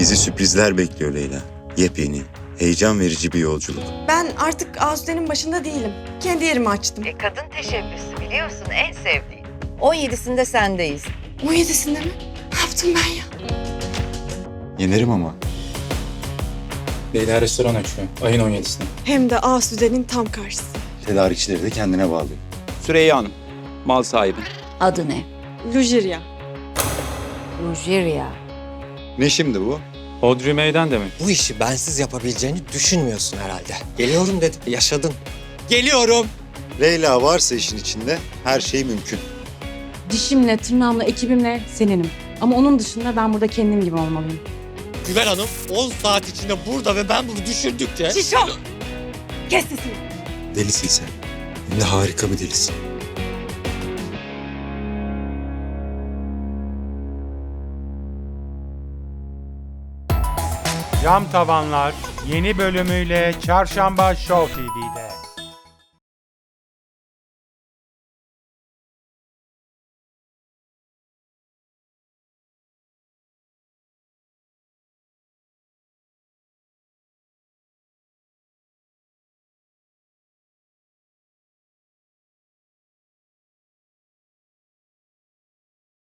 Bizi sürprizler bekliyor Leyla. Yepyeni, heyecan verici bir yolculuk. Ben artık Asude'nin başında değilim. Kendi yerimi açtım. E, kadın teşebbüsü biliyorsun en sevdiğim. 17'sinde sendeyiz. 17'sinde mi? Ne yaptım ben ya? Yenerim ama. Leyla restoran açıyor. Ayın 17'sinde. Hem de Asude'nin tam karşısı. Tedarikçileri de kendine bağlıyor. Süreyya Hanım, mal sahibi. Adı ne? Lujirya. Rujeria. Ne şimdi bu? Hodri meydan demek. Bu işi bensiz yapabileceğini düşünmüyorsun herhalde. Geliyorum dedi. Yaşadın. Geliyorum. Leyla varsa işin içinde her şey mümkün. Dişimle, tırnağımla, ekibimle seninim. Ama onun dışında ben burada kendim gibi olmalıyım. Güven Hanım 10 saat içinde burada ve ben bunu düşündükçe... Şişo! Kes sesini. Delisin sen. Hem de harika bir delisin. Cam Tavanlar yeni bölümüyle Çarşamba Show TV'de.